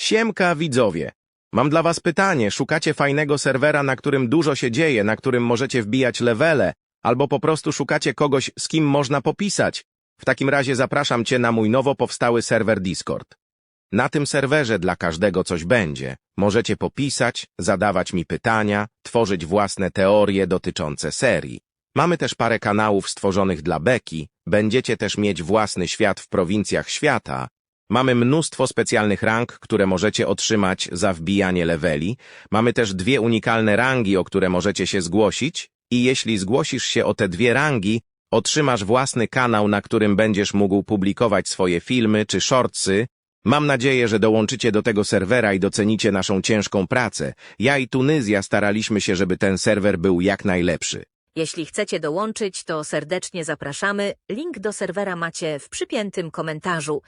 Siemka widzowie. Mam dla was pytanie. Szukacie fajnego serwera, na którym dużo się dzieje, na którym możecie wbijać levele, albo po prostu szukacie kogoś, z kim można popisać? W takim razie zapraszam cię na mój nowo powstały serwer Discord. Na tym serwerze dla każdego coś będzie. Możecie popisać, zadawać mi pytania, tworzyć własne teorie dotyczące serii. Mamy też parę kanałów stworzonych dla Beki, będziecie też mieć własny świat w prowincjach świata. Mamy mnóstwo specjalnych rang, które możecie otrzymać za wbijanie leveli. Mamy też dwie unikalne rangi, o które możecie się zgłosić i jeśli zgłosisz się o te dwie rangi, otrzymasz własny kanał, na którym będziesz mógł publikować swoje filmy czy shortsy. Mam nadzieję, że dołączycie do tego serwera i docenicie naszą ciężką pracę. Ja i Tunyzja staraliśmy się, żeby ten serwer był jak najlepszy. Jeśli chcecie dołączyć, to serdecznie zapraszamy. Link do serwera macie w przypiętym komentarzu.